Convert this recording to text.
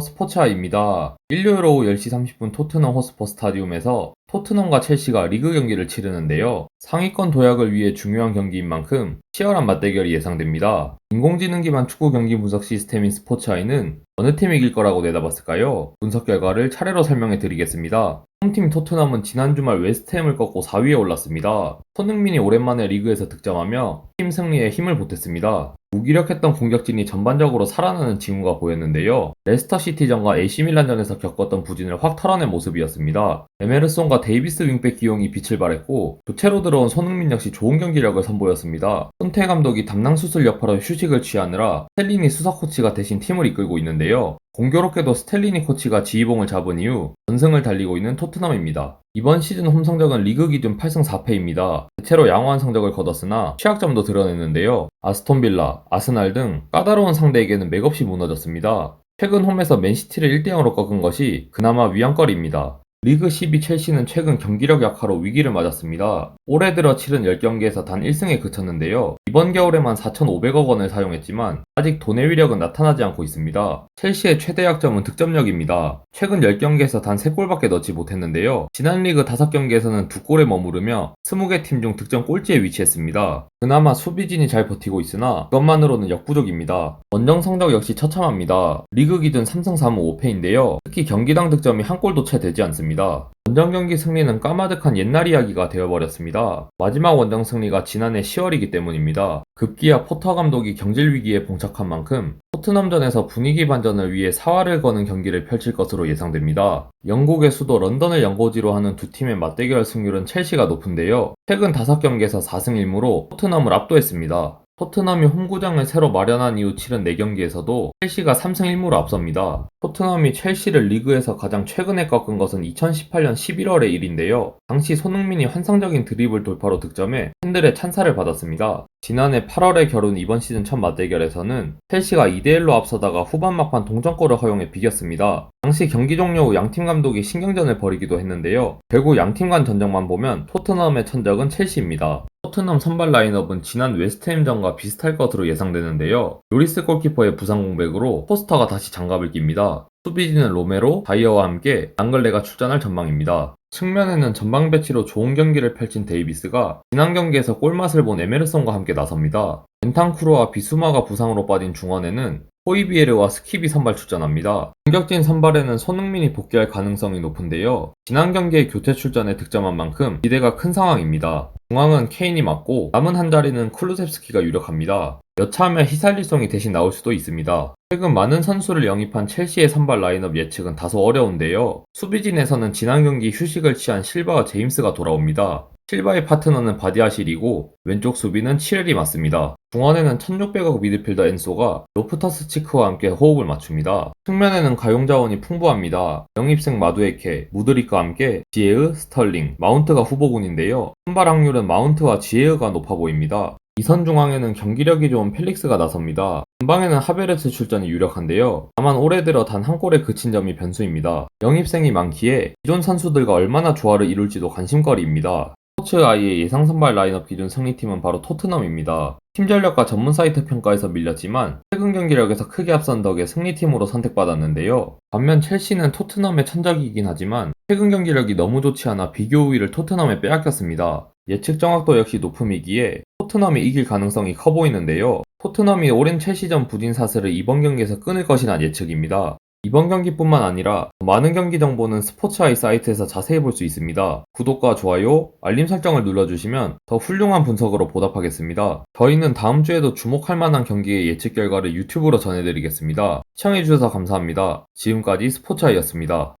스포츠아입니다. 일요일 오후 10시 30분 토트넘 호스퍼 스타디움에서 토트넘과 첼시가 리그 경기를 치르는데요. 상위권 도약을 위해 중요한 경기인 만큼 치열한 맞대결이 예상됩니다. 인공지능 기반 축구 경기 분석 시스템인 스포츠아이는 어느 팀이 이길 거라고 내다봤을까요? 분석 결과를 차례로 설명해 드리겠습니다. 홈팀 토트넘은 지난 주말 웨스트햄을 꺾고 4위에 올랐습니다. 손흥민이 오랜만에 리그에서 득점하며 팀 승리에 힘을 보탰습니다. 무기력했던 공격진이 전반적으로 살아나는 징후가 보였는데요. 레스터시티전과 AC밀란전에서 겪었던 부진을 확 털어낸 모습이었습니다. 에메르송과 데이비스 윙백 기용이 빛을 발했고 교체로 들어온 손흥민 역시 좋은 경기력을 선보였습니다. 손태 감독이 담당 수술 여파로 휴식을 취하느라 셀린이 수석 코치가 대신 팀을 이끌고 있는데요. 공교롭게도 스텔리니 코치가 지휘봉을 잡은 이후 전승을 달리고 있는 토트넘입니다. 이번 시즌 홈 성적은 리그 기준 8승 4패입니다. 대체로 양호한 성적을 거뒀으나 취약점도 드러냈는데요. 아스톤 빌라, 아스날 등 까다로운 상대에게는 맥없이 무너졌습니다. 최근 홈에서 맨시티를 1대0으로 꺾은 것이 그나마 위안거리입니다. 리그 12 첼시는 최근 경기력 약화로 위기를 맞았습니다. 올해 들어 치른 10경기에서 단 1승에 그쳤는데요. 이번 겨울에만 4,500억 원을 사용했지만 아직 돈의 위력은 나타나지 않고 있습니다. 첼시의 최대 약점은 득점력입니다. 최근 10경기에서 단 3골밖에 넣지 못했는데요. 지난 리그 5경기에서는 2골에 머무르며 20개 팀 중 득점 꼴찌에 위치했습니다. 그나마 수비진이 잘 버티고 있으나 그것만으로는 역부족입니다. 원정 성적 역시 처참합니다. 리그 기준 3승 3무 5패인데요. 특히 경기당 득점이 한 골도 채 되지 않습니다. 원정 경기 승리는 까마득한 옛날 이야기가 되어버렸습니다. 마지막 원정 승리가 지난해 10월이기 때문입니다. 급기야 포터 감독이 경질 위기에 봉착한 만큼 토트넘전에서 분위기 반전을 위해 사활을 거는 경기를 펼칠 것으로 예상됩니다. 영국의 수도 런던을 연고지로 하는 두 팀의 맞대결 승률은 첼시가 높은데요. 최근 5경기에서 4승 1무로 토트넘을 압도했습니다. 토트넘이 홈구장을 새로 마련한 이후 치른 4경기에서도 첼시가 3승 1무로 앞섭니다. 토트넘이 첼시를 리그에서 가장 최근에 꺾은 것은 2018년 11월의 일인데요. 당시 손흥민이 환상적인 드리블 돌파로 득점해 팬들의 찬사를 받았습니다. 지난해 8월에 겨룬 이번 시즌 첫 맞대결에서는 첼시가 2대1로 앞서다가 후반 막판 동점골을 허용해 비겼습니다. 당시 경기 종료 후 양팀 감독이 신경전을 벌이기도 했는데요. 결국 양팀 간 전적만 보면 토트넘의 천적은 첼시입니다. 토트넘 선발 라인업은 지난 웨스트햄전과 비슷할 것으로 예상되는데요. 요리스 골키퍼의 부상 공백으로 포스터가 다시 장갑을 낍니다. 수비진은 로메로, 다이어와 함께 앙글레가 출전할 전망입니다. 측면에는 전방 배치로 좋은 경기를 펼친 데이비스가 지난 경기에서 골맛을 본 에메르송과 함께 나섭니다. 벤탄쿠르와 비수마가 부상으로 빠진 중원에는 호이비에르와 스킵이 선발 출전합니다. 공격진 선발에는 손흥민이 복귀할 가능성이 높은데요. 지난 경기에 교체 출전에 득점한 만큼 기대가 큰 상황입니다. 중앙은 케인이 맞고 남은 한 자리는 쿨루셉스키가 유력합니다. 여차하면 히살리송이 대신 나올 수도 있습니다. 최근 많은 선수를 영입한 첼시의 선발 라인업 예측은 다소 어려운데요. 수비진에서는 지난 경기 휴식을 취한 실바와 제임스가 돌아옵니다. 실바의 파트너는 바디아실이고 왼쪽 수비는 치렐이 맞습니다. 중원에는 1600억 미드필더 엔소가 로프터스 치크와 함께 호흡을 맞춥니다. 측면에는 가용 자원이 풍부합니다. 영입생 마두에케, 무드릭과 함께 지에으, 스털링, 마운트가 후보군인데요. 선발 확률은 마운트와 지에으가 높아 보입니다. 이선 중앙에는 경기력이 좋은 펠릭스가 나섭니다. 전방에는 하베르트 출전이 유력한데요. 다만 올해 들어 단 한 골에 그친 점이 변수입니다. 영입생이 많기에 기존 선수들과 얼마나 조화를 이룰지도 관심거리입니다. 스포츠 아이의 예상 선발 라인업 기준 승리팀은 바로 토트넘입니다. 팀 전력과 전문 사이트 평가에서 밀렸지만 최근 경기력에서 크게 앞선 덕에 승리팀으로 선택받았는데요. 반면 첼시는 토트넘의 천적이긴 하지만 최근 경기력이 너무 좋지 않아 비교 우위를 토트넘에 빼앗겼습니다. 예측 정확도 역시 높음이기에 토트넘이 이길 가능성이 커 보이는데요. 토트넘이 오랜 첼시전 부진 사슬을 이번 경기에서 끊을 것이란 예측입니다. 이번 경기뿐만 아니라 더 많은 경기 정보는 스포츠아이 사이트에서 자세히 볼 수 있습니다. 구독과 좋아요, 알림 설정을 눌러주시면 더 훌륭한 분석으로 보답하겠습니다. 저희는 다음 주에도 주목할 만한 경기의 예측 결과를 유튜브로 전해드리겠습니다. 시청해주셔서 감사합니다. 지금까지 스포츠아이였습니다.